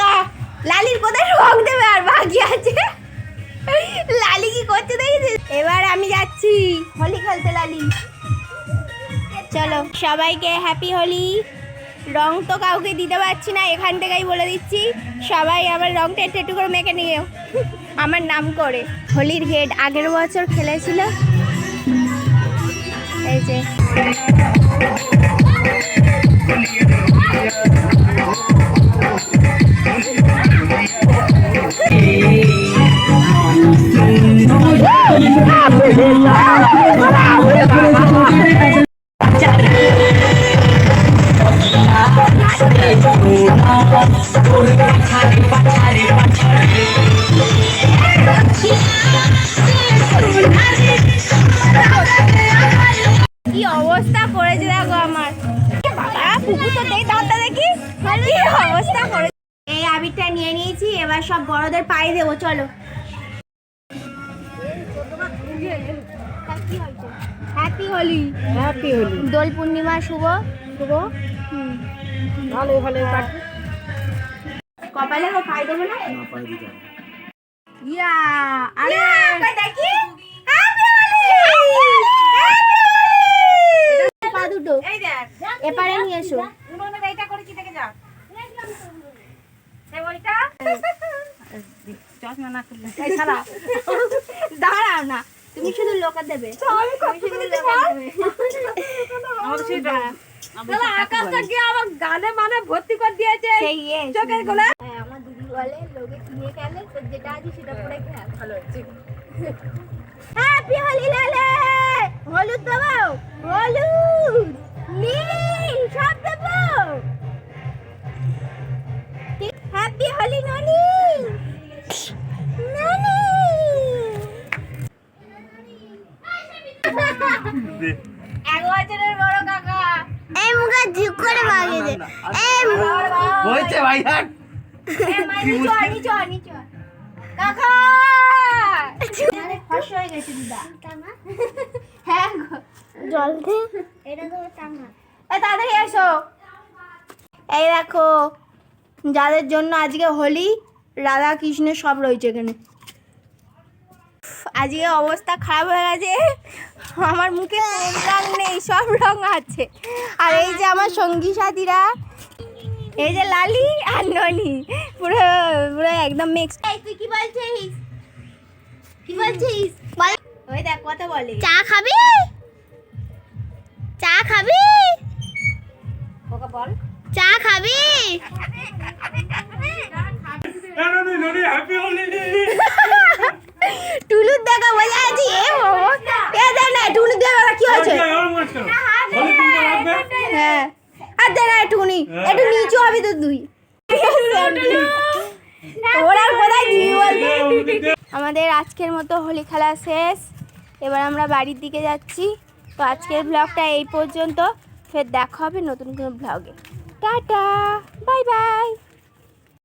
টাকা লালির কোথায় রং দেবে আর বাকি আছে? লালি কি করছে দেখেছিস? এবার আমি যাচ্ছি হোলি খেলতে, লালি। চলো, সবাইকে হ্যাপি হোলি। রং তো কাউকে দিতে পারছি না, এখান থেকেই বলে দিচ্ছি, সবাই আমার রংটা একটু একটু করে মেখে নিও আমার নাম করে। হোলির হেড আগের বছর খেলেছিল। এই যে। কি অবস্থা করেছে দেখো আমার। অবস্থা করে এই আবিরটা নিয়ে নিয়েছি, এবার সব বড়দের পায়ে দেবো, চলো। হ্যাপি হোলি হ্যাপি হোলি দোল পূর্ণিমা শুভ। শুভ। ভালো ভালো কপালে ও পায়ে দেবো না? ইয়া আরে দেখি? পা দুটো। এপারে নিয়ে এসো। এইটা করে কি দেখে যা চশমা না খুললে এই শালা দাঁড়াও না তুমি শুধু লোকা দেবে। আকাশটা গিয়ে আমার গানে মানে ভর্তি করে দিয়েছে। ইয়ে চোখের গোলা। হ্যাঁ, আমার দিদি বলে লোকে কিনে গেলে তো যেটা আছে সেটা পরে খেয়ে ভালো হয়েছে হ্যাপি হোলি লালে! হলুদ দাও হলুদ! এক বছরের বড় কাকা। এই মুখে ঝুক করে ভাগে দে। এই হয়েছে ভাই হাট। নিচো নিচো নিচো। কাকা! ফস হয়ে গেছে দিদা। হ্যাঁ জল দে। এটা তো টাঙা এ তাড়াতাড়ি এসো। এই দেখো যাদের জন্য আজকে হোলি রাধা কৃষ্ণ সব রয়েছে এখানে। আজকে অবস্থা খারাপ হয়ে গেছে। আমার মুখে কোন রং নেই সব রং আছে। আর এই যে আমার সঙ্গী সাথীরা এই যে লালি আর ননি পুরো পুরো একদম মিক্স তুই কি বলছিস? কি বলছিস? বল। ওই দেখ কথা বলে। চা খাবি? চা খাবি? ওকে বল। চা খাবি? টুলুর দেখা বোঝা আছে এ বাবা এ দেখ না টুলুর দেখা কি হয়েছে হ্যাঁ। আর না একটুখানি একটু নিচু হবে তো তুই। ওরা কোথায় দিবি আমাদের আজকের মতো হোলি খেলা শেষ। এবার আমরা বাড়ির দিকে যাচ্ছি। তো আজকের ব্লগটা এই পর্যন্ত। ফের দেখা হবে নতুন কোনো ব্লগে। Tata bye bye.